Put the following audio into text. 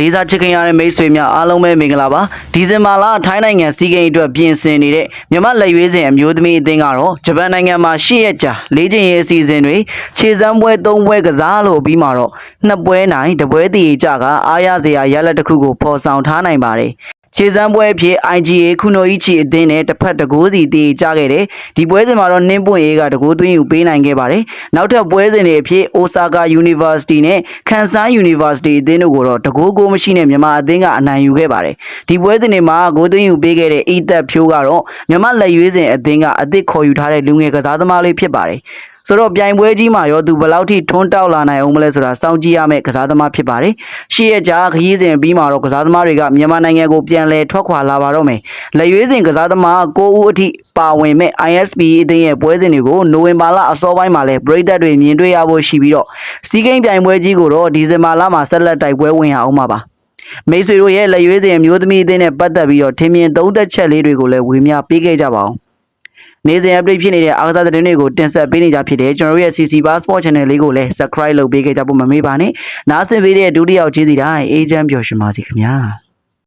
လေးစားချစ်ခင်ရတဲ့မိတ်ဆွေများအားလုံးပဲမင်္ဂလာပါဒီဇင်ဘာလထိုင်းနိုင်ငံစီးကိန်းအတွက်ပြင်ဆင်နေတဲ့မြန်မာလက်ရွေးစင်အမျိုးသမီးအသင်းကတော့ဂျပန်နိုင်ငံမှာ၈ရက်ကြာလေးချိန်ရေးအစီအစဉ်တွေခြေစမ်းပွဲ၃ပွဲကစားလို့ပြီးမှတော့နှစ်ပွဲနိုင်တစ်ပွဲတည်ကြကအားရစရာရလက်တစ်ခုကိုဖော်ဆောင်ထားနိုင်ပါတယ် ခြေစမ်းပွဲအဖြစ် IGA ခုနိုအီချီအသင်းနဲ့တစ်ဖက်တကိုးစီတည်ကြခဲ့တယ်ဒီပွဲစဉ်မှာတော့နင်းပွင့်ရေးကတကိုးသွင်းယူပေးနိုင်ခဲ့ပါတယ်နောက်ထပ်ပွဲစဉ်တွေအဖြစ် Osaka University နဲ့ Kansai University အသင်းတို့ကိုတော့တကိုးကိုမရှိနဲ့မြန်မာအသင်းကအနိုင်ယူခဲ့ပါတယ်ဒီပွဲစဉ်တွေမှာဂိုးသွင်းယူပေးခဲ့တဲ့အီသက်ဖြိုးကတော့မြန်မာလက်ရွေးစင်အသင်းကအသစ်ခေါ်ယူထားတဲ့လူငယ်ကစားသမားလေးဖြစ်ပါတယ် ဆိုတော့ပြိုင်ပွဲကြီးမှာရောသူဘယ်လောက်ထိထွန်းတောက်လာနိုင်အောင်မလဲဆိုတာစောင့်ကြည့်ရမယ့်ကစားသမားဖြစ်ပါတယ်။ရှေ့ရကြားခရီးစဉ်ပြီးမှာတော့ကစားသမားတွေကမြန်မာနိုင်ငံကိုပြန်လည်ထွက်ခွာလာပါတော့မယ်။လက်ရွေးစင်ကစားသမား9ဦးအထိပါဝင်မဲ့ ISP အသင်းရဲ့ပွဲစဉ်တွေကိုနိုဝင်ဘာလအစောပိုင်းမှာလည်းပြည်သက်တွေမြင်တွေ့ရဖို့ရှိပြီးတော့စီးကိန်းပြိုင်ပွဲကြီးကိုတော့ဒီဇင်ဘာလမှာဆက်လက်တိုက်ပွဲဝင်ရအောင်ပါပါ။မိတ်ဆွေတို့ရဲ့လက်ရွေးစင်အမျိုးသမီးအသင်းနဲ့ပတ်သက်ပြီးတော့ထင်မြင်သုံးသက်ချက်လေးတွေကိုလည်းဝေမျှပေးခဲ့ကြပါအောင်။ နေ့စဉ် update ဖြစ်နေတဲ့အားကစားသတင်းတွေကိုတင်ဆက်ပေးနေကြဖြစ်တယ်ကျွန်တော်တို့ရဲ့ CC Passport Channel လေးကိုလည်း subscribe လုပ်ပေးခဲ့ကြဖို့မမေ့ပါနဲ့နားဆင်ပေးတဲ့ဒုတိယကျေးဇူးတိုင်းအေဂျင့်ပျော်ရွှင်ပါစေခင်ဗျာ။